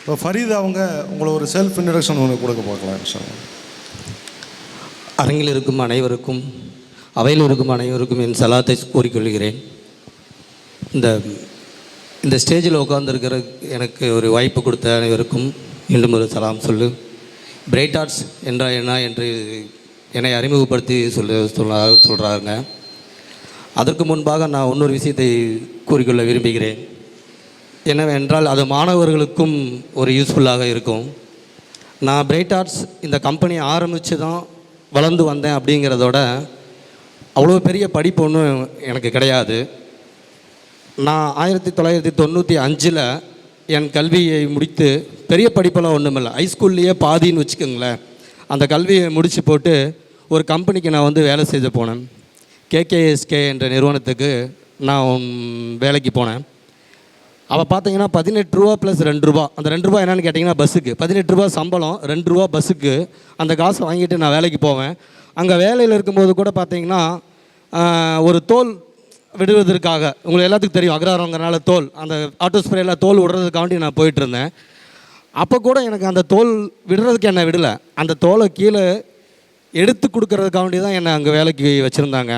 இப்போ ஃபரீத் அவங்க உங்களை ஒரு செல்ஃப் இன்ட்ரடக்ஷன் ஒன்று கொடுக்க பார்க்கலாம் சார் அரங்கில் இருக்கும் அனைவருக்கும் அவையில் இருக்கும் அனைவருக்கும் என் சலாத்தை கூறிக்கொள்கிறேன். இந்த இந்த ஸ்டேஜில் உட்காந்துருக்கிற எனக்கு ஒரு வாய்ப்பு கொடுத்த அனைவருக்கும் மீண்டும் ஒரு சலாம் சொல்லு. பிரைட் ஆர்ட்ஸ் என்றால் என்ன என்று என்னை அறிமுகப்படுத்தி சொல்ல சொல்ல சொல்கிறாங்க அதற்கு முன்பாக நான் இன்னொரு விஷயத்தை கூறிக்கொள்ள விரும்புகிறேன். என்னவென்றால் அது மாணவர்களுக்கும் ஒரு யூஸ்ஃபுல்லாக இருக்கும். நான் பிரைட் ஆர்ட்ஸ் இந்த கம்பெனி ஆரம்பித்து தான் வளர்ந்து வந்தேன் அப்படிங்கிறதோட அவ்வளோ பெரிய படிப்பு ஒன்றும் எனக்கு கிடையாது. நான் ஆயிரத்தி தொள்ளாயிரத்தி தொண்ணூற்றி அஞ்சில் என் கல்வியை முடித்து பெரிய படிப்பெல்லாம் ஒன்றுமில்லை ஹைஸ்கூல்லையே பாதின்னு வச்சுக்கோங்களேன். அந்த கல்வியை முடித்து போட்டு ஒரு கம்பெனிக்கு நான் வந்து வேலை செய்து போனேன். கேகேஎஸ்கே என்ற நிறுவனத்துக்கு நான் வேலைக்கு போனேன். அவள் பார்த்தீங்கன்னா பதினெட்டு ரூபா ப்ளஸ் ரெண்டு ரூபா. அந்த ரெண்டு ரூபா என்னன்னு கேட்டிங்கன்னா பஸ்ஸுக்கு. பதினெட்டு ரூபா சம்பளம் ரெண்டு ரூபா பஸ்ஸுக்கு. அந்த காசை வாங்கிட்டு நான் வேலைக்கு போவேன். அங்கே வேலையில் இருக்கும்போது கூட பார்த்தீங்கன்னா ஒரு தோல் விடுவதற்காக உங்களுக்கு எல்லாத்துக்கும் தெரியும் அக்ராரங்கிறனால தோல் அந்த ஆட்டோ ஸ்ப்ரேயில் தோல் விடுறதுக்காண்டி நான் போயிட்டுருந்தேன் அப்போ கூட எனக்கு அந்த தோல் விடுறதுக்கு என்னை விடலை. அந்த தோலை கீழே எடுத்து கொடுக்கறதுக்காண்டி தான் என்னை அங்கே வேலைக்கு வச்சுருந்தாங்க.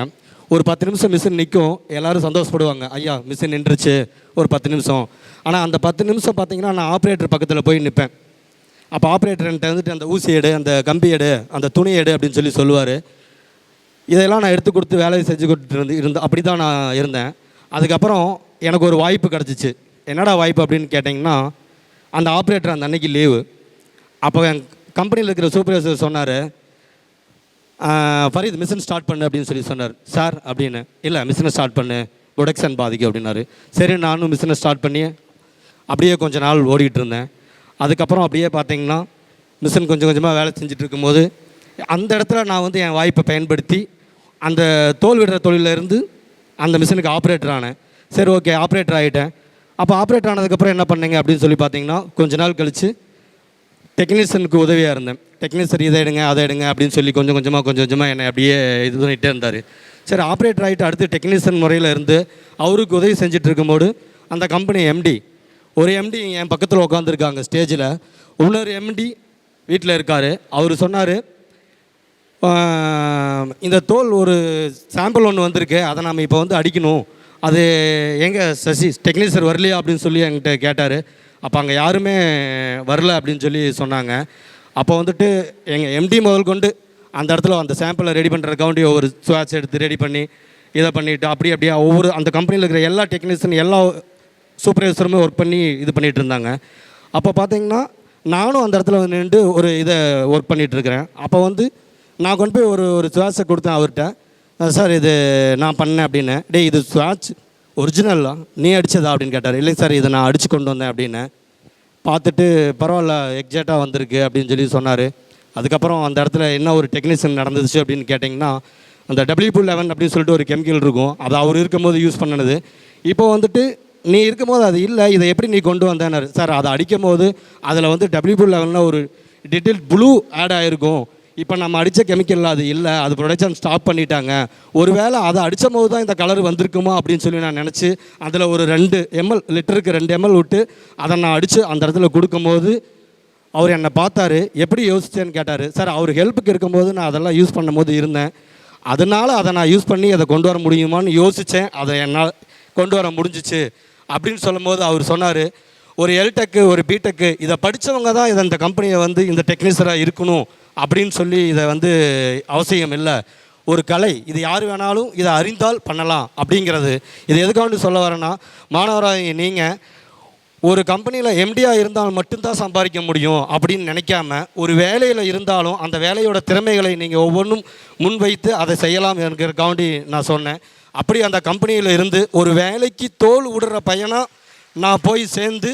ஒரு பத்து நிமிஷம் மிஷின் நிற்கும் எல்லாரும் சந்தோஷப்படுவாங்க. ஐயா மிஷின் நின்றுச்சு. ஒரு பத்து நிமிஷம். ஆனால் அந்த பத்து நிமிஷம் பார்த்தீங்கன்னா நான் ஆப்ரேட்டர் பக்கத்தில் போய் நிற்பேன் அப்போ ஆப்ரேட்டர் என்கிட்ட வந்துட்டு அந்த ஊசி எடு அந்த கம்பி எடு அந்த துணி எடு அப்படின்னு சொல்லி சொல்லுவார். இதெல்லாம் நான் எடுத்து கொடுத்து வேலையை செஞ்சு கொடுத்துட்டு இருந்து இருந்து அப்படி தான் நான் இருந்தேன். அதுக்கப்புறம் எனக்கு ஒரு வாய்ப்பு கிடச்சிச்சு. என்னடா வாய்ப்பு அப்படின்னு கேட்டிங்கன்னா அந்த ஆப்ரேட்டர் அந்த அன்னைக்கு லீவு அப்போ என் கம்பெனியில் இருக்கிற சூப்பர்வைசர் சொன்னார் ஃபரீத் மிஷின் ஸ்டார்ட் பண்ணு அப்படின்னு சொல்லி சொன்னார். சார் அப்படின்னு. இல்லை மிஷினை ஸ்டார்ட் பண்ணு. ப்ரொடக்ஷன் பாதிக்கும் அப்படின்னாரு. சரி நானும் மிஷினை ஸ்டார்ட் பண்ணி அப்படியே கொஞ்ச நாள் ஓடிக்கிட்டு இருந்தேன். அதுக்கப்புறம் அப்படியே பார்த்தீங்கன்னா மிஷின் கொஞ்சம் கொஞ்சமாக வேலை செஞ்சுட்டு இருக்கும்போது அந்த இடத்துல நான் வந்து என் வாய்ப்பை பயன்படுத்தி அந்த தோல் விடுற தொழிலிருந்து இருந்து அந்த மிஷினுக்கு ஆப்ரேட்டர் ஆனேன். சரி ஓகே ஆப்ரேட்டர் ஆகிட்டேன் அப்போ ஆப்ரேட்டர் ஆனதுக்கப்புறம் என்ன பண்ணீங்க அப்படின்னு சொல்லி பார்த்தீங்கன்னா கொஞ்ச நாள் கழித்து டெக்னீஷியனுக்கு உதவியாக இருந்தேன். டெக்னீஷியன் இதை எடுங்க அதை எடுங்க அப்படின்னு சொல்லி கொஞ்சம் கொஞ்சமாக கொஞ்சம் கொஞ்சமாக என்னை அப்படியே இது பண்ணிகிட்டே இருந்தார். சரி ஆப்ரேட்டர் ஆகிட்டு அடுத்து டெக்னீஷியன் முறையில் இருந்து அவருக்கு உதவி செஞ்சுட்டு இருக்கும்போது அந்த கம்பெனி எம்டி ஒரு எம்டி என் பக்கத்தில் உட்காந்துருக்காங்க ஸ்டேஜில் இன்னொரு எம்டி வீட்டில் இருக்கார். அவர் சொன்னார் இந்த தோல் ஒரு சாம்பிள் ஒன்று வந்திருக்கு. அதை நாம் இப்போ வந்து அடிக்கணும். அது எங்கே சசி டெக்னீஷியர் வரலையா? அப்படின்னு சொல்லி என்கிட்ட கேட்டார். அப்போ அங்கே யாருமே வரல அப்படின்னு சொல்லி சொன்னாங்க. அப்போ வந்துட்டு எங்கள் எம்டி முதல் கொண்டு அந்த இடத்துல அந்த சாம்பிளை ரெடி பண்ணுறதுக்காண்டி ஒவ்வொரு சுவாட்ச் எடுத்து ரெடி பண்ணி இதை பண்ணிவிட்டு அப்படி அப்படியே ஒவ்வொரு அந்த கம்பெனியில் இருக்கிற எல்லா டெக்னீஷியன் எல்லா சூப்பர்வைசருமே ஒர்க் பண்ணி இது பண்ணிகிட்டு இருந்தாங்க. அப்போ பார்த்தீங்கன்னா நானும் அந்த இடத்துல வந்து நின்று ஒரு இதை ஒர்க் பண்ணிகிட்ருக்கிறேன் அப்போ வந்து நான் கொண்டு போய் ஒரு ஒரு சுவாட்சை கொடுத்தேன் அவர்கிட்ட. சார் இது நான் பண்ணேன் அப்படின்னு. டேய் இது சுவாட்ச் ஒரிஜினல்லாம் நீ அடித்ததா அப்படின்னு கேட்டார். இல்லைங்க சார் இதை நான் அடித்து கொண்டு வந்தேன் அப்படின்னு. பார்த்துட்டு பரவாயில்ல எக்ஸாக்டாக வந்திருக்கு அப்படின்னு சொல்லி சொன்னார். அதுக்கப்புறம் அந்த இடத்துல என்ன ஒரு டெக்னீஷியன் நடந்துச்சு அப்படின்னு கேட்டிங்கன்னா அந்த டபிள்யூ லெவன் அப்படின்னு சொல்லிட்டு ஒரு கெமிக்கல் இருக்கும். அது அவர் இருக்கும்போது யூஸ் பண்ணினது. இப்போ வந்துட்டு நீ இருக்கும்போது அது இல்லை இதை எப்படி நீ கொண்டு வந்தேன்னாரு. சார் அதை அடிக்கும் போது அதில் வந்து டபிள்யூ லெவனில் ஒரு டீட்டெயில் ப்ளூ ஆட் ஆகிருக்கும் இப்போ நம்ம அடித்த கெமிக்கல் அது இல்லை அது ப்ரொடக்ஷன் ஸ்டாப் பண்ணிட்டாங்க. ஒருவேளை அதை அடித்த போது தான் இந்த கலர் வந்திருக்குமா அப்படின்னு சொல்லி நான் நினச்சி அதில் ஒரு ரெண்டு எம்எல் லிட்டருக்கு ரெண்டு எம்எல் விட்டு அதை நான் அடித்து அந்த இடத்துல கொடுக்கும்போது அவர் என்னை பார்த்தாரு. எப்படி யோசிச்சேன்னு கேட்டார். சார் அவர் ஹெல்ப்புக்கு இருக்கும்போது நான் அதெல்லாம் யூஸ் பண்ணும்போது இருந்தேன். அதனால் அதை நான் யூஸ் பண்ணி அதை கொண்டு வர முடியுமான்னு யோசித்தேன் அதை என்னால் கொண்டு வர முடிஞ்சிச்சு. அப்படின்னு சொல்லும்போது அவர் சொன்னார் ஒரு எல்டெக்கு ஒரு பிடெக்கு இதை படித்தவங்க தான் இதை இந்த கம்பெனியை வந்து இந்த டெக்னீஷியராக இருக்கணும். அப்படின்னு சொல்லி இதை வந்து அவசியம் இல்லை. ஒரு கலை இது யார் வேணாலும் இதை அறிந்தால் பண்ணலாம் அப்படிங்கிறது. இது எதுக்காக சொல்ல வரேன்னா மாணவராக நீங்கள் ஒரு கம்பெனியில் எம்டியாக இருந்தால் மட்டும்தான் சம்பாதிக்க முடியும் அப்படின்னு நினைக்காம ஒரு வேலையில் இருந்தாலும் அந்த வேலையோட திறமைகளை நீங்கள் ஒவ்வொன்றும் முன்வைத்து அதை செய்யலாம் என்கிறக்காண்டி நான் சொன்னேன். அப்படி அந்த கம்பெனியில் இருந்து ஒரு வேலைக்கு தோல் விடுற பையனாக நான் போய் சேர்ந்து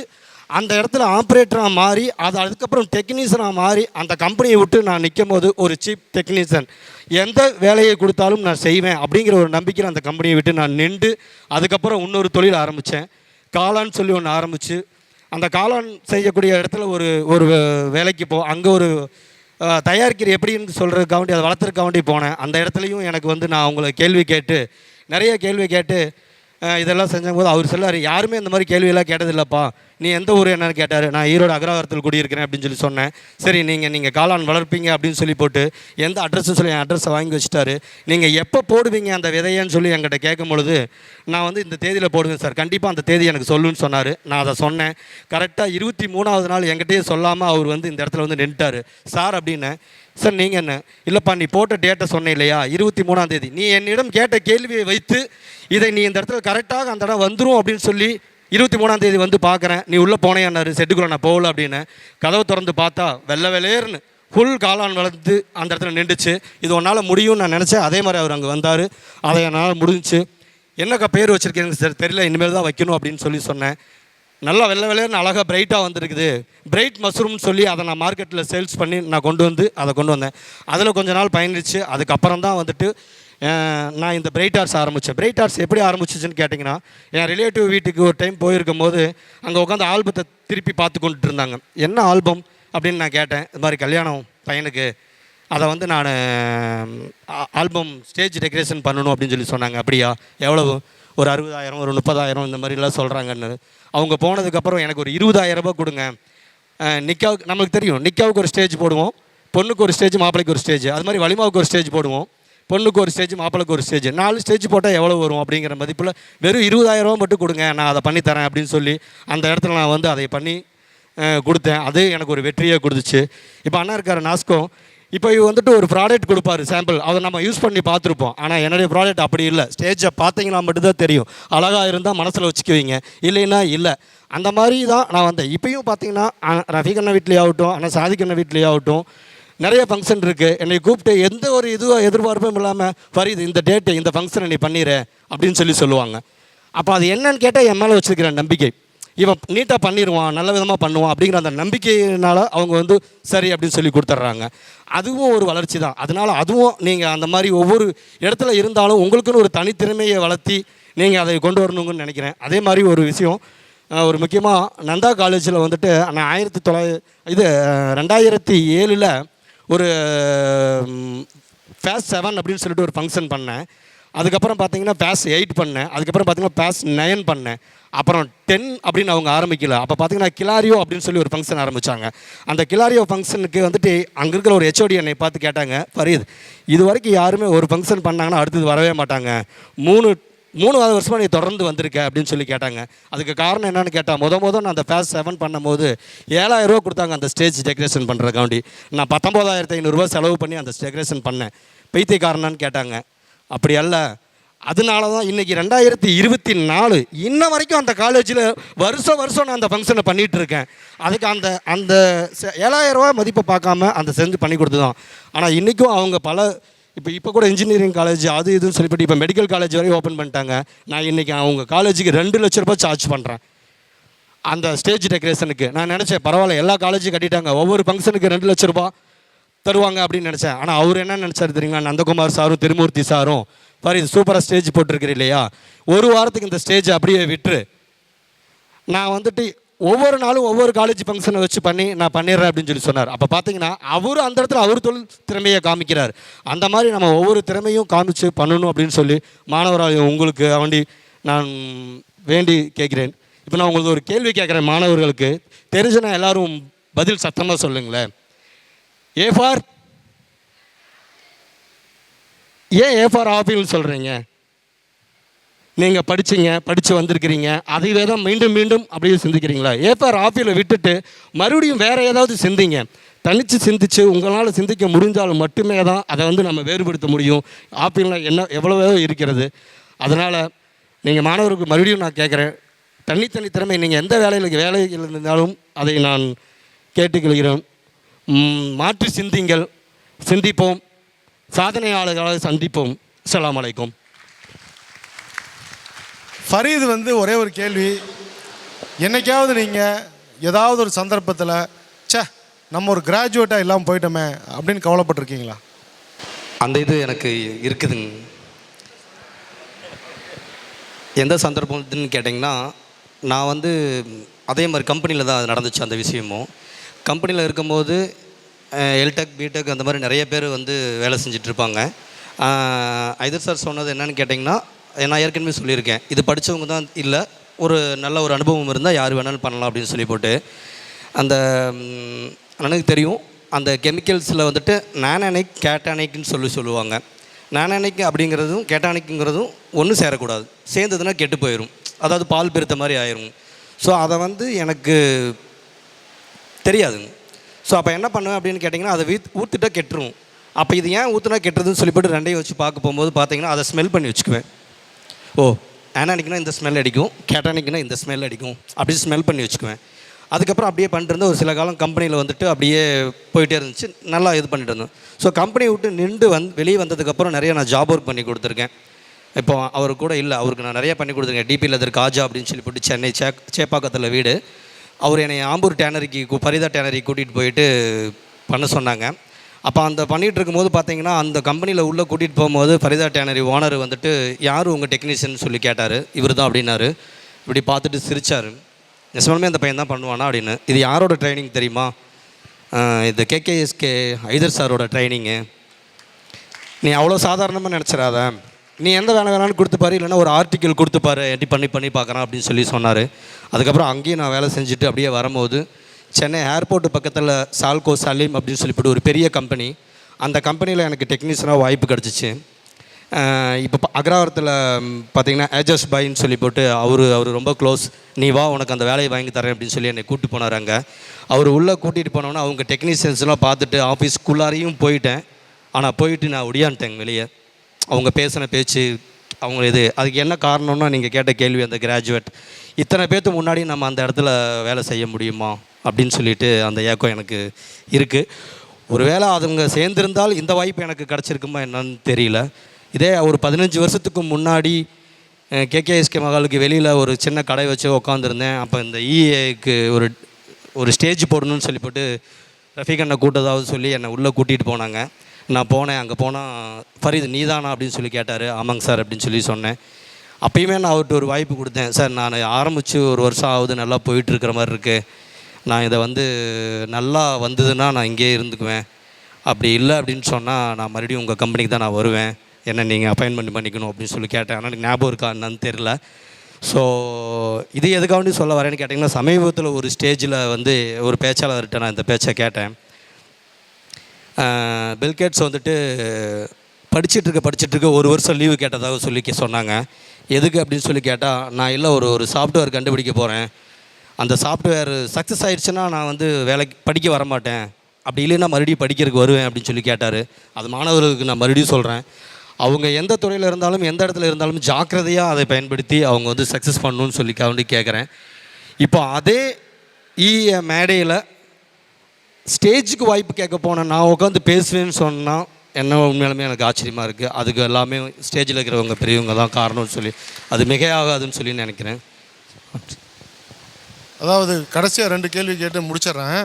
அந்த இடத்துல ஆப்ரேட்டராக மாறி அது அதுக்கப்புறம் டெக்னீஷியனாக மாறி அந்த கம்பெனியை விட்டு நான் நிற்கும் போது ஒரு சீப் டெக்னீஷியன் எந்த வேலையை கொடுத்தாலும் நான் செய்வேன் அப்படிங்கிற ஒரு நம்பிக்கையில் அந்த கம்பெனியை விட்டு நான் நின்று அதுக்கப்புறம் இன்னொரு தொழில் ஆரம்பித்தேன் காளான் சொல்லி ஒன்று ஆரம்பித்து அந்த காளான் செய்யக்கூடிய இடத்துல ஒரு ஒரு வேலைக்கு போ அங்கே ஒரு தயாரிக்கிற எப்படின்னு சொல்கிறதுக்காண்டி அதை வளர்த்துறதுக்காண்டி போனேன். அந்த இடத்துலையும் எனக்கு வந்து நான் அவங்கள கேள்வி கேட்டு நிறைய கேள்வி கேட்டு இதெல்லாம் செஞ்சபோது அவர் சொல்லார் யாருமே இந்த மாதிரி கேள்வியெல்லாம் கேட்டதில்லப்பா. நீ எந்த ஊர் என்னன்னு கேட்டார். நான் ஈரோடு அக்ரஹாரத்தில் குடியிருக்கிறேன் அப்படின்னு சொல்லி சொன்னேன். சரி நீங்கள் நீங்கள் காளான் வளர்ப்பீங்க அப்படின்னு சொல்லி போட்டு எந்த அட்ரஸும் சொல்லி என் அட்ரஸை வாங்கி வச்சுட்டாரு. நீங்கள் எப்போ போடுவீங்க அந்த விதையன்னு சொல்லி என்கிட்ட கேட்கும் பொழுது நான் வந்து இந்த தேதியில் போடுவேன் சார். கண்டிப்பாக அந்த தேதி எனக்கு சொல்லுன்னு சொன்னார். நான் அதை சொன்னேன். கரெக்டாக இருபத்தி மூணாவது நாள் என்கிட்டயே சொல்லாமல் அவர் வந்து இந்த இடத்துல வந்து நின்ட்டார் சார் அப்படின்னு சார் நீங்கள் என்ன? இல்லைப்பா நீ போட்ட டேட்டை சொன்ன இல்லையா இருபத்தி மூணாம் தேதி. நீ என்னிடம் கேட்ட கேள்வியை வைத்து இதை நீ இந்த இடத்துல கரெக்டாக அந்த இடம் வந்துடும் அப்படின்னு சொல்லி இருபத்தி மூணாம் தேதி வந்து பார்க்குறேன். நீ உள்ளே போனேன்னாரு செட்டுக்குள்ளே நான் போகல அப்படின்னு. கதவை திறந்து பார்த்தா வெள்ளை வெளேர்னு ஃபுல் காளான் வளர்ந்து அந்த இடத்துல நின்றுச்சு. இது உன்னால் முடியும்னு நான் நினச்சேன். அதே மாதிரி அவர் அங்கே வந்தார். அதை என்னால் முடிஞ்சிச்சு. என்னக்கா பேர் வச்சுருக்கேன்னு சார் தெரியல. இனிமேல் தான் வைக்கணும் அப்படின்னு சொல்லி சொன்னேன். நல்லா வெள்ளை வெள்ளையர்னு அழகாக பிரைட்டாக வந்திருக்குது. பிரைட் மஷ்ரூம்னு சொல்லி அதை நான் மார்க்கெட்டில் சேல்ஸ் பண்ணி நான் கொண்டு வந்து அதை கொண்டு வந்தேன். அதில் கொஞ்ச நாள் பயணிச்சு அதுக்கப்புறம் தான் வந்துட்டு நான் இந்த பிரைட் ஆர்ட்ஸ் ஆரம்பித்தேன் பிரைட் ஆர்ட்ஸ் எப்படி ஆரம்பிச்சிச்சுன்னு கேட்டிங்கன்னா என் ரிலேட்டிவ் வீட்டுக்கு ஒரு டைம் போயிருக்கும் போது அங்கே உட்காந்து ஆல்பத்தை திருப்பி பார்த்து கொண்டுட்டு இருந்தாங்க என்ன ஆல்பம் அப்படின்னு நான் கேட்டேன். இது மாதிரி கல்யாணம் பையனுக்கு. அதை வந்து நான் ஆல்பம் ஸ்டேஜ் டெக்கரேஷன் பண்ணணும் அப்படின்னு சொல்லி சொன்னாங்க. அப்படியா? எவ்வளவு? ஒரு அறுபதாயிரம் ஒரு முப்பதாயிரம் இந்த மாதிரிலாம் சொல்கிறாங்கன்னு அவங்க போனதுக்கப்புறம் எனக்கு ஒரு இருபதாயிரம் கொடுங்க. நிக்காவுக்கு நம்மளுக்கு தெரியும் நிக்காவுக்கு ஒரு ஸ்டேஜ் போடுவோம் பொண்ணுக்கு ஒரு ஸ்டேஜ் மாப்பிளைக்கு ஒரு ஸ்டேஜ் அது மாதிரி வலிமாவுக்கு ஒரு ஸ்டேஜ் போடுவோம் பொண்ணுக்கு ஒரு ஸ்டேஜ் மாப்பிளைக்கு ஒரு ஸ்டேஜ் நாலு ஸ்டேஜ் போட்டால் எவ்வளோ வரும் அப்படிங்கிற மதிப்பில் வெறும் இருபதாயிரம் ரூபா மட்டும் கொடுங்க நான் அதை பண்ணித்தரேன் அப்படின்னு சொல்லி அந்த இடத்துல நான் வந்து அதை பண்ணி கொடுத்தேன். அது எனக்கு ஒரு வெற்றியை கொடுத்துச்சு. இப்போ அண்ணா இருக்கார் நாஸ்கோ. இப்போ இவ வந்துட்டு ஒரு ப்ராடக்ட் கொடுப்பாரு சாம்பிள் அதை நம்ம யூஸ் பண்ணி பார்த்துருப்போம். ஆனால் என்னுடைய ப்ராடக்ட் அப்படி இல்லை. ஸ்டேஜை பார்த்தீங்கன்னா மட்டும்தான் தெரியும். அழகாக இருந்தால் மனசில் வச்சுக்குவீங்க. இல்லைன்னா இல்லை. அந்த மாதிரி தான் நான் வந்தேன். இப்பயும் பார்த்தீங்கன்னா அஹ், ரஃபீக் அண்ணா வீட்லேயே ஆகட்டும் ஆனால் சாதிக் அண்ணா வீட்லேயே ஆகட்டும் நிறைய ஃபங்க்ஷன் இருக்குது என்னை கூப்பிட்டு எந்த ஒரு இதுவும் எதிர்பார்ப்பும் இல்லாமல் ஃபரீத் இந்த டேட்டு இந்த ஃபங்க்ஷனை நீ பண்ணிடு அப்படின்னு சொல்லி சொல்லுவாங்க. அப்போ அது என்னன்னு கேட்டால் என் மேலே வச்சுருக்கிற நம்பிக்கை. இவன் நீட்டாக பண்ணிடுவான் நல்ல விதமாக பண்ணுவான் அப்படிங்கிற அந்த நம்பிக்கையினால் அவங்க வந்து சரி அப்படின்னு சொல்லி கொடுத்துட்றாங்க. அதுவும் ஒரு வளர்ச்சி தான் அதனால அதுவும் நீங்கள் அந்த மாதிரி ஒவ்வொரு இடத்துல இருந்தாலும் உங்களுக்குன்னு ஒரு தனித்திறமையை வளர்த்தி நீங்கள் அதை கொண்டு வரணுங்கன்னு நினைக்கிறேன். அதே மாதிரி ஒரு விஷயம் ஒரு முக்கியமாக நந்தா காலேஜில் வந்துட்டு நான் ஆயிரத்தி தொள்ளாயிர இது ரெண்டாயிரத்தி ஏழில் ஒரு ஃபேஸ் செவன் அப்படின்னு சொல்லிட்டு ஒரு ஃபங்க்ஷன் பண்ணேன். அதுக்கப்புறம் பார்த்தீங்கன்னா பேஸ் எயிட் பண்ணேன். அதுக்கப்புறம் பார்த்தீங்கன்னா பேஸ் நைன் பண்ணேன். அப்புறம் டென் அப்படின்னு அவங்க ஆரம்பிக்கல. அப்போ பார்த்தீங்கன்னா கிலாரியோ அப்படின்னு சொல்லி ஒரு ஃபங்க்ஷன் ஆரம்பித்தாங்க அந்த கிலாரியோ ஃபங்க்ஷனுக்கு வந்துட்டு அங்கே இருக்கிற ஒரு ஹெச்ஓடி என்னை பார்த்து கேட்டாங்க ஃபரீத் இது வரைக்கும் யாருமே ஒரு ஃபங்க்ஷன் பண்ணாங்கன்னா அடுத்தது வரவே மாட்டாங்க. மூணு மூணாவது வருஷமாக நீ தொடர்ந்து வந்திருக்க அப்படின்னு சொல்லி கேட்டாங்க. அதுக்கு காரணம் என்னென்னு கேட்டால் முத முத நான் அந்த ஃபேஸ் செவன் பண்ணும்போது ஏழாயிரம் ரூபா கொடுத்தாங்க அந்த ஸ்டேஜ் டெக்கரேஷன் பண்ணுறதுக்காண்டி நான் பத்தொம்போதாயிரத்து ஐநூறுரூவா செலவு பண்ணி அந்த டெக்கரேஷன் பண்ணேன். பைத்தியக்காரனான்னு கேட்டாங்க. அப்படி அல்ல. அதனால தான் இன்றைக்கி ரெண்டாயிரத்தி இருபத்தி நாலு இன்ன வரைக்கும் அந்த காலேஜில் வருஷம் வருஷம் நான் அந்த ஃபங்க்ஷனை பண்ணிகிட்டு இருக்கேன் அதுக்கு அந்த அந்த ஏழாயிரரூவா மதிப்பை பார்க்காம அந்த செஞ்சு பண்ணி கொடுத்து தான் ஆனால் இன்றைக்கும் அவங்க பல இப்போ இப்போ கூட இன்ஜினியரிங் காலேஜ் அது இதுன்னு சொல்லிவிட்டு இப்போ மெடிக்கல் காலேஜ் வரையும் ஓப்பன் பண்ணிட்டாங்க. நான் இன்றைக்கி அவங்க காலேஜுக்கு ரெண்டு லட்ச ரூபாய் சார்ஜ் பண்ணுறேன் அந்த ஸ்டேஜ் டெக்கரேஷனுக்கு நான் நினச்சேன் பரவாயில்ல எல்லா காலேஜும் கட்டிட்டாங்க. ஒவ்வொரு ஃபங்க்ஷனுக்கு ரெண்டு லட்ச ரூபாய். தருவாங்க அப்படின்னு நினச்சேன். ஆனால் அவர் என்ன நினச்சாரு தெரியுங்களா? நந்தகுமார் சாரும் திருமூர்த்தி சாரும். பாரு இது சூப்பராக ஸ்டேஜ் போட்டிருக்கிறீ இல்லையா? ஒரு வாரத்துக்கு இந்த ஸ்டேஜ் அப்படியே விட்டுரு. நான் வந்துட்டு ஒவ்வொரு நாளும் ஒவ்வொரு காலேஜ் ஃபங்க்ஷனை வச்சு பண்ணி நான் பண்ணிடுறேன் அப்படின்னு சொல்லி சொன்னார். அப்போ பார்த்தீங்கன்னா அவர் அந்த இடத்துல அவர் தொழில் திறமையை காமிக்கிறார். அந்த மாதிரி நம்ம ஒவ்வொரு திறமையும் காமிச்சு பண்ணணும் அப்படின்னு சொல்லி மாணவராக உங்களுக்கு வேண்டி நான் வேண்டி கேட்குறேன். இப்போ நான் உங்களுக்கு ஒரு கேள்வி கேட்குறேன் மாணவர்களுக்கு. தெரிஞ்சுனா எல்லாரும் பதில் சத்தமாக சொல்லுங்களேன். ஏ ஃபார் ஏன் ஏ ஃபார் ஆப்பிள்னு சொல்கிறீங்க நீங்கள் படிச்சிங்க படித்து வந்திருக்கிறீங்க அதையே தான் மீண்டும் மீண்டும் அப்படியே சிந்திக்கிறீங்களா? ஏ ஃபார் ஆப்பிளை விட்டுட்டு மறுபடியும் வேறு ஏதாவது சிந்திங்க. தனித்து சிந்திச்சு உங்களால் சிந்திக்க முடிஞ்சால் மட்டுமே தான் அதை வந்து நம்ம வேறுபடுத்த முடியும். ஆப்பிளில் என்ன எவ்வளவோ இருக்கிறது. அதனால் நீங்கள் மாணவருக்கு மறுபடியும் நான் கேட்குறேன் தனித்தனி திறமை நீங்கள் எந்த வேலையில் வேலையில் இருந்தாலும் அதை நான் கேட்டுக்கொள்கிறேன். மாற்றி சிந்திங்கள். சிந்திப்போம். சாதனையாளர்களை சந்திப்போம். அஸ்ஸலாமு அலைக்கும். ஃபரீத் வந்து ஒரே ஒரு கேள்வி. என்னைக்காவது நீங்கள் ஏதாவது ஒரு சந்தர்ப்பத்தில் ச்சே நம்ம ஒரு கிராஜுவேட்டாக இல்லாமல் போயிட்டோமே அப்படின்னு கவலைப்பட்டிருக்கீங்களா? அந்த இது எனக்கு இருக்குதுங்க. எந்த சந்தர்ப்பத்துன்னு கேட்டிங்கன்னா நான் வந்து அதே மாதிரி கம்பெனியில் தான் அது நடந்துச்சு அந்த விஷயமும். கம்பெனியில் இருக்கும்போது எல்டெக் பிடெக் அந்த மாதிரி நிறைய பேர் வந்து வேலை செஞ்சிட்ருப்பாங்க. ஐதர் சார் சொன்னது என்னென்னு கேட்டிங்கன்னா நான் ஏற்கனவே சொல்லியிருக்கேன். இது படித்தவங்க தான் இல்லை ஒரு நல்ல ஒரு அனுபவம் இருந்தால் யார் வேணாலும் பண்ணலாம் அப்படின்னு சொல்லி போட்டு அந்த எனக்கு அண்ணனுக்கு தெரியும் அந்த கெமிக்கல்ஸில் வந்துட்டு நானானிக் கேட்டானிக்னு சொல்லி சொல்லுவாங்க. நானானிக் அப்படிங்கிறதும் கேட்டானிக்குங்கிறதும் ஒன்றும் சேரக்கூடாது. சேர்ந்ததுன்னா கெட்டு போயிடும் அதாவது பால் பெருத்த மாதிரி ஆயிரும். ஸோ அதை வந்து எனக்கு தெரியாதுங்க ஸோ அப்போ என்ன பண்ணுவேன் அப்படின்னு கேட்டிங்கன்னா அதை வீத் ஊற்றுட்டா கெட்டுரும். அப்போ இது ஏன் ஊற்றுனா கெட்டுறதுன்னு சொல்லி போட்டு ரெண்டையும் வச்சு பார்க்க போகும்போது பார்த்தீங்கன்னா அதை ஸ்மெல் பண்ணி வச்சுக்குவேன். ஓ ஆனானிக்னா இந்த ஸ்மெல் அடிக்கும். கேட்டானிக்னா இந்த ஸ்மெல் அடிக்கும். அப்படி ஸ்மெல் பண்ணி வச்சுக்குவேன். அதுக்கப்புறம் அப்படியே பண்ணிட்டு இருந்தேன். ஒரு சில காலம் கம்பெனியில் வந்துட்டு அப்படியே போயிட்டே இருந்துச்சு. நல்லா இது பண்ணிட்டு இருந்தோம் ஸோ கம்பெனியை விட்டு நின்று வந்து வெளியே வந்ததுக்கப்புறம் நிறைய நான் ஜாப் ஒர்க் பண்ணி கொடுத்துருக்கேன். இப்போ அவர் கூட இல்லை. அவருக்கு நான் நிறைய பண்ணி கொடுத்துருக்கேன். டிபியில் லெதர் காஜா அப்படின்னு சொல்லி போட்டு சென்னை சே சேப்பாக்கத்தில் வீடு. அவர் என்னை ஆம்பூர் டேனரிக்கு பரிதா டேனரிக்கு கூட்டிகிட்டு போயிட்டு பண்ண சொன்னாங்க. அப்போ அந்த பண்ணிகிட்டு இருக்கும்போது பார்த்தீங்கன்னா அந்த கம்பெனியில் உள்ளே கூட்டிகிட்டு போகும்போது ஃபரிதா டேனரி ஓனர் வந்துட்டு யார் உங்கள் டெக்னீஷியன்? சொல்லி கேட்டார். இவர் தான் அப்படின்னாரு. இப்படி பார்த்துட்டு சிரிச்சார். நிஜமாலுமே அந்த பையன் தான் பண்ணுவானா? அப்படின்னு. இது யாரோட ட்ரைனிங் தெரியுமா? இது கேகேஎஸ்கே ஐதர் சாரோட ட்ரைனிங்கு. நீ அவ்வளோ சாதாரணமாக நினச்சிடாத. நீ எந்த வேலை வேணாலும் கொடுத்துப்பாரு இல்லைன்னா ஒரு ஆர்டிக்கல் கொடுத்துப்பாரு எப்படி பண்ணி பண்ணி பார்க்குறான் அப்படின்னு சொல்லி சொன்னார். அதுக்கப்புறம் அங்கேயும் நான் வேலை செஞ்சுட்டு அப்படியே வரும்போது சென்னை ஏர்போர்ட் பக்கத்தில் சால்கோ சலீம் அப்படின்னு சொல்லிவிட்டு ஒரு பெரிய கம்பெனி அந்த கம்பெனியில் எனக்கு டெக்னீஷியனாக வாய்ப்பு கிடச்சிச்சு. இப்போ ப- பார்த்தீங்கன்னா ஏஜஸ் பாயின்னு சொல்லி போட்டு அவர் அவர் ரொம்ப க்ளோஸ் நீ வா உனக்கு அந்த வேலையை வாங்கி தரேன் அப்படின்னு சொல்லி என்னை கூப்பிட்டு போனார் அங்கே. அவர் உள்ளே கூட்டிகிட்டு போனோன்னே அவங்க டெக்னீஷியன்ஸ்லாம் பார்த்துட்டு ஆஃபீஸ்க்குள்ளாரையும் போயிட்டேன். ஆனால் போயிட்டு நான் ஒடியான்ட்டேங்க வெளியே. அவங்க பேசின பேச்சு அவங்க இது அதுக்கு என்ன காரணம்னா நீங்கள் கேட்ட கேள்வி அந்த கிராஜுவேட் இத்தனை பேர்த்து முன்னாடி நம்ம அந்த இடத்துல வேலை செய்ய முடியுமா? அப்படின்னு சொல்லிட்டு அந்த ஏக்கம் எனக்கு இருக்குது ஒருவேளை அதுங்க சேர்ந்திருந்தால் இந்த வாய்ப்பு எனக்கு கிடச்சிருக்குமா என்னன்னு தெரியல. இதே ஒரு பதினஞ்சு வருஷத்துக்கு முன்னாடி கேகேஎஸ்கே மகாலுக்கு வெளியில் ஒரு சின்ன கடை வச்சு உட்காந்துருந்தேன் அப்போ இந்த இஏக்கு ஒரு ஒரு ஸ்டேஜ் போடணும்னு சொல்லி போட்டு ரஃபீக் அண்ணை கூட்டதாவது சொல்லி என்னை உள்ளே கூட்டிகிட்டு போனாங்க. நான் போனேன் அங்கே போனால் ஃபரீத் நீதானா அப்படின்னு சொல்லி கேட்டார். ஆமாங்க சார் அப்படின்னு சொல்லி சொன்னேன். அப்பயுமே நான் அவர்கிட்ட ஒரு வாய்ப்பு கொடுத்தேன். சார் நான் ஆரம்பித்து ஒரு வருஷம் ஆகுது நல்லா போயிட்டு இருக்கிற மாதிரி இருக்குது நான் இதை வந்து நல்லா வந்ததுன்னா நான் இங்கேயே இருந்துக்குவேன். அப்படி இல்லை அப்படின்னு சொன்னால் நான் மறுபடியும் உங்கள் கம்பெனிக்கு தான் நான் வருவேன். என்ன நீங்கள் அப்பாயின்மெண்ட் பண்ணிக்கணும் அப்படின்னு சொல்லி கேட்டேன். ஆனால் எனக்கு ஞாபகம் இருக்கா என்னன்னு தெரில ஸோ இது எதுக்காண்டி சொல்ல வரேன்னு கேட்டிங்கன்னா சமீபத்தில் ஒரு ஸ்டேஜில் வந்து ஒரு பேச்சாளர்கிட்ட நான் இந்த பேச்சை கேட்டேன். பில்கேட்ஸ் வந்துட்டு படிச்சிட்டு இருக்க படிச்சிட்டு இருக்க ஒரு வருஷம் லீவு கேட்டதாக சொல்லி சொன்னாங்க. எதுக்கு அப்படின்னு சொல்லி கேட்டால் நான் இல்லை ஒரு ஒரு சாஃப்ட்வேர் கண்டுபிடிக்க போகிறேன் அந்த சாஃப்ட்வேர் சக்ஸஸ் ஆயிடுச்சுன்னா நான் வந்து வேலைக்கு படிக்க வர மாட்டேன். அப்படி இல்லைன்னா மறுபடியும் படிக்கிறதுக்கு வருவேன் அப்படின்னு சொல்லி கேட்டார். அது மாணவர்களுக்கு நான் மறுபடியும் சொல்கிறேன் அவங்க எந்த துறையில் இருந்தாலும் எந்த இடத்துல இருந்தாலும் ஜாக்கிரதையாக அதை பயன்படுத்தி அவங்க வந்து சக்ஸஸ் பண்ணணும்னு சொல்லி கவனி கேட்குறேன் இப்போ அதே ஈ மேடையில் ஸ்டேஜுக்கு வாய்ப்பு கேட்க போனேன் நான் உட்காந்து பேசுவேன்னு சொன்னால் என்ன உண்மையிலுமே எனக்கு ஆச்சரியமாக இருக்குது அதுக்கு எல்லாமே ஸ்டேஜில் இருக்கிறவங்க பெரியவங்க தான் காரணம்னு சொல்லி அது மிகையாகாதுன்னு சொல்லி நினைக்கிறேன். அதாவது கடைசியாக ரெண்டு கேள்வி கேட்டு முடிச்சிடுறேன்.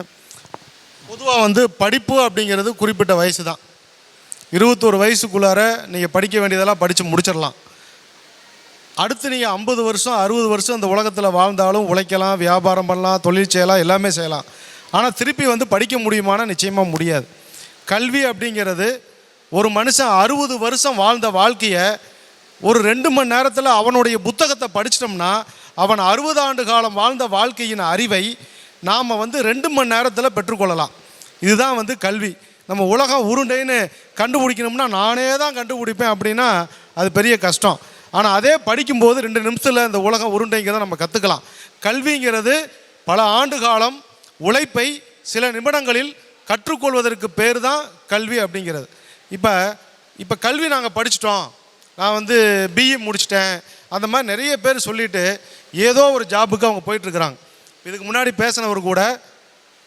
பொதுவாக வந்து படிப்பு அப்படிங்கிறது குறிப்பிட்ட வயசு தான். இருபத்தோரு வயசுக்குள்ளார நீங்கள் படிக்க வேண்டியதெல்லாம் படித்து முடிச்சிடலாம். அடுத்து நீங்கள் ஐம்பது வருஷம் அறுபது வருஷம் இந்த உலகத்தில் வாழ்ந்தாலும் உழைக்கலாம் வியாபாரம் பண்ணலாம் தொழில் செய்யலாம் எல்லாமே செய்யலாம். ஆனால் திருப்பி வந்து படிக்க முடியுமானா நிச்சயமாக முடியாது. கல்வி அப்படிங்கிறது ஒரு மனுஷன் அறுபது வருஷம் வாழ்ந்த வாழ்க்கையை ஒரு ரெண்டு மணி நேரத்தில் அவனுடைய புத்தகத்தை படிச்சிட்டோம்னா அவன் அறுபது ஆண்டு காலம் வாழ்ந்த வாழ்க்கையின் அறிவை நாம் வந்து ரெண்டு மணி நேரத்தில் பெற்றுக்கொள்ளலாம். இதுதான் வந்து கல்வி. நம்ம உலகம் உருண்டைன்னு கண்டுபிடிக்கணும்னா நானே தான் கண்டுபிடிப்பேன் அப்படின்னா அது பெரிய கஷ்டம். ஆனால் அதே படிக்கும்போது ரெண்டு நிமிஷத்தில் இந்த உலகம் உருண்டைங்கிறத நம்ம கற்றுக்கலாம் கல்விங்கிறது பல ஆண்டு காலம் உழைப்பை சில நிமிடங்களில் கற்றுக்கொள்வதற்கு பேர் தான் கல்வி அப்படிங்கிறது. இப்போ இப்போ கல்வி நாங்கள் படிச்சிட்டோம். நான் வந்து பிஇ முடிச்சிட்டேன். அந்த மாதிரி நிறைய பேர் சொல்லிட்டு ஏதோ ஒரு ஜாபுக்கு அவங்க போயிட்டுருக்குறாங்க. இதுக்கு முன்னாடி பேசினவர் கூட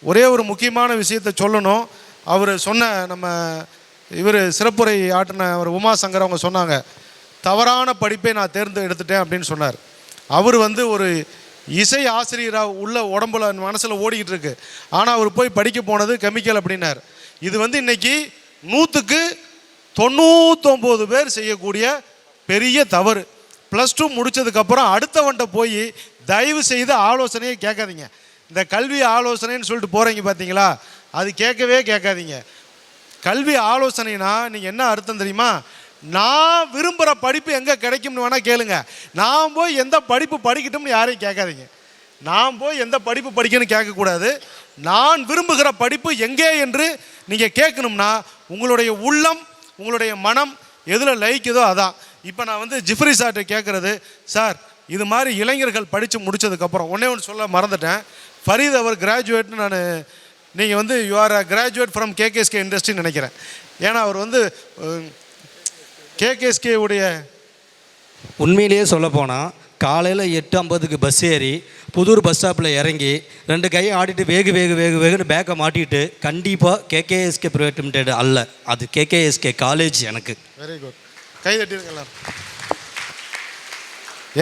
ஒரே ஒரு முக்கியமான விஷயத்தை சொல்லணும். அவர் சொன்ன நம்ம இவர் சிறப்புரை ஆட்டின அவர் உமா சங்கர் அவங்க சொன்னாங்க தவறான படிப்பை நான் தேர்ந்து எடுத்துட்டேன் அப்படின்னு சொன்னார். அவர் வந்து ஒரு இசை ஆசிரியராக உள்ள உடம்புல மனசில் ஓடிக்கிட்டு இருக்கு ஆனால் அவர் போய் படிக்க போனது கெமிக்கல் அப்படின்னார். இது வந்து இன்னைக்கு நூற்றுக்கு தொண்ணூத்தொம்பது பேர் செய்யக்கூடிய பெரிய தவறு. ப்ளஸ் டூ முடிச்சதுக்கப்புறம் அடுத்தவன்ட்ட போய் தயவு செய்து ஆலோசனையை கேட்காதீங்க. இந்த கல்வி ஆலோசனைன்னு சொல்லிட்டு போகிறீங்க பார்த்தீங்களா அது கேட்கவே கேட்காதீங்க. கல்வி ஆலோசனைனா நீங்கள் என்ன அர்த்தம் தெரியுமா? நான் விரும்புகிற படிப்பு எங்கே கிடைக்கும்னு வேணால் கேளுங்க. நான் போய் எந்த படிப்பு படிக்கட்டும்னு யாரையும் கேட்காதீங்க. நான் போய் எந்த படிப்பு படிக்கணும்னு கேட்கக்கூடாது. நான் விரும்புகிற படிப்பு எங்கே என்று நீங்கள் கேட்கணும்னா உங்களுடைய உள்ளம் உங்களுடைய மனம் எதில் லயிக்குதோ அதான். இப்போ நான் வந்து ஜிஃப்ரி சார்கிட்ட கேட்குறது சார் இது மாதிரி இளைஞர்கள் படித்து முடிச்சதுக்கப்புறம் ஒன்றே ஒன்று சொல்ல மறந்துட்டேன். ஃபரீத் அவர் கிராஜுவேட்னு நான் நீங்கள் வந்து you are a graduate from KKSK இண்டஸ்ட்ரின்னு நினைக்கிறேன். ஏன்னா அவர் வந்து கேகேஎஸ்கே உடைய உண்மையிலேயே சொல்லப்போனால் காலையில் எட்டு ஐம்பதுக்கு பஸ் ஏறி புதூர் பஸ் ஸ்டாப்பில் இறங்கி ரெண்டு கையை ஆடிட்டு வேகு வேகு வேகு வேகுன்னு பேக்கை மாட்டிட்டு கண்டிப்பாக கேகேஎஸ்கே ப்ரைவேட் லிமிடெட் அல்ல. அது கேகேஎஸ்கே காலேஜ் எனக்கு. வெரி குட் கை தட்டிருங்க எல்லாரும்.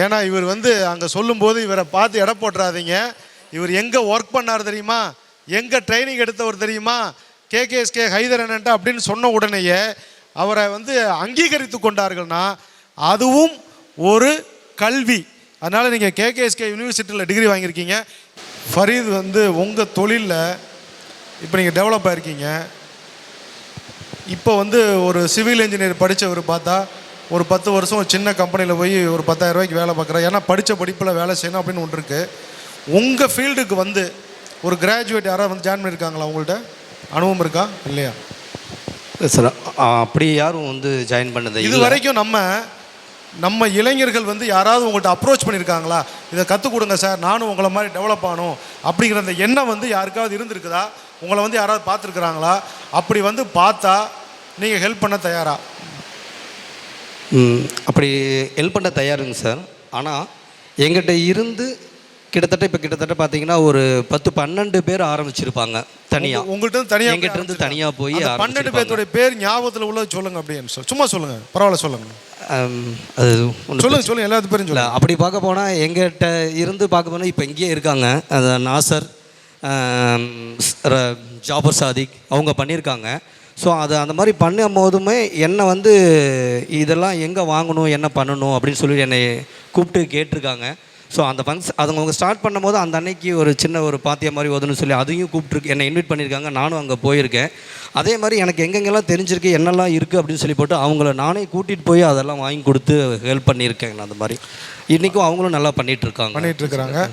ஏன்னா இவர் வந்து அங்கே சொல்லும்போது இவரை பார்த்து எடை போட்டுறாதீங்க. இவர் எங்கே ஒர்க் பண்ணார் தெரியுமா? எங்கே ட்ரைனிங் எடுத்தவர் தெரியுமா? கேகேஎஸ்கே ஹைதர் அண்ணன்ட்ட அப்படின்னு சொன்ன உடனேயே அவரை வந்து அங்கீகரித்து கொண்டார்கள்னா அதுவும் ஒரு கல்வி. அதனால் நீங்கள் கேகேஎஸ்கே யூனிவர்சிட்டியில் டிகிரி வாங்கியிருக்கீங்க. ஃபரீத் வந்து உங்கள் தொழிலில் இப்போ நீங்கள் டெவலப் ஆகிருக்கீங்க இப்போ வந்து ஒரு சிவில் இன்ஜினியர் படித்தவர் பார்த்தா ஒரு பத்து வருஷம் ஒரு சின்ன கம்பெனியில் போய் ஒரு பத்தாயிரம் ரூபாய்க்கு வேலை பார்க்குறேன் ஏன்னா படித்த படிப்பில் வேலை செய்யணும் அப்படின்னு ஒன்று இருக்குது உங்கள் ஃபீல்டுக்கு வந்து ஒரு கிராஜுவேட் யாராவது வந்து ஜாயின் பண்ணியிருக்காங்களா உங்கள்கிட்ட அனுபவம் இருக்கா? இல்லையா? சார் அப்படி யாரும் வந்து ஜாயின் பண்ணது இது வரைக்கும் நம்ம நம்ம இளைஞர்கள் வந்து யாராவது உங்கள்கிட்ட அப்ரோச் பண்ணியிருக்காங்களா இதை கற்றுக் கொடுங்க சார் நானும் உங்களை மாதிரி டெவலப் ஆகணும் அப்படிங்கிற அந்த எண்ணம் வந்து யாருக்காவது இருந்திருக்குதா? உங்களை வந்து யாராவது பார்த்துருக்குறாங்களா? அப்படி வந்து பார்த்தா நீங்கள் ஹெல்ப் பண்ண தயாரா? அப்படி ஹெல்ப் பண்ண தயாருங்க சார் ஆனால் எங்கிட்ட இருந்து கிட்டத்தட்ட இப்போ கிட்டத்தட்ட பார்த்தீங்கன்னா ஒரு பத்து பன்னெண்டு பேர் ஆரம்பிச்சிருப்பாங்க. தனியாக உங்கள்கிட்ட இருந்து தனியாக எங்கிட்ட இருந்து தனியாக போய் பன்னெண்டு. பேர்த்துடைய பேர் ஞாபகத்தில் உள்ளது சொல்லுங்க அப்படின்னு சொல்லி சும்மா சொல்லுங்க. பரவாயில்ல சொல்லுங்க. அது சொல்லுங்க சொல்லுங்க எல்லாத்து பேரும் சொல்லுங்க. அப்படி பார்க்க போனால் எங்கிட்ட இருந்து பார்க்க போனால் இப்போ இங்கேயே இருக்காங்க. அந்த நாசர் ஜாபர் சாதிக் அவங்க பண்ணியிருக்காங்க. ஸோ அது அந்த மாதிரி பண்ணும் போதுமே என்னை வந்து இதெல்லாம் எங்கே வாங்கணும் என்ன பண்ணணும் அப்படின்னு சொல்லி என்னை கூப்பிட்டு கேட்டிருக்காங்க. ஸோ அந்த ஃபங்க்ஷன் அது அவங்க ஸ்டார்ட் பண்ணும்போது அந்த அன்னைக்கு ஒரு சின்ன ஒரு பாத்தியா மாதிரி ஓதுன்னு சொல்லி அதையும் கூப்பிட்டு என்னை இன்வைட் பண்ணியிருக்காங்க. நானும் அங்கே போயிருக்கேன். அதே மாதிரி எனக்கு எங்கெங்கெல்லாம் தெரிஞ்சிருக்கு என்னெல்லாம் இருக்குது அப்படின்னு சொல்லி போட்டு அவங்கள நானே கூட்டிகிட்டு போய் அதெல்லாம் வாங்கி கொடுத்து ஹெல்ப் பண்ணியிருக்கேன் அந்த மாதிரி. இன்றைக்கும் அவங்களும் நல்லா பண்ணிட்டு இருக்கிறாங்க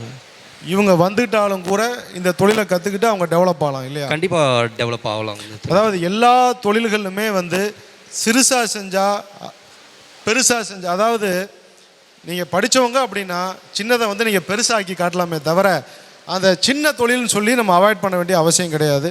இவங்க வந்துட்டாலும் கூட இந்த தொழிலை கற்றுக்கிட்டு அவங்க டெவலப் ஆகலாம் இல்லையா? கண்டிப்பாக டெவலப் ஆகலாம். அதாவது எல்லா தொழில்களிலுமே வந்து சிறுசா செஞ்சா பெருசா செஞ்சா அதாவது நீங்கள் படிச்சவங்க அப்படின்னா சின்னதை வந்து நீங்கள் பெருசாக்கி காட்டலாமே தவிர அந்த சின்ன தொழில்னு சொல்லி நம்ம அவாய்ட் பண்ண வேண்டிய அவசியம் கிடையாது.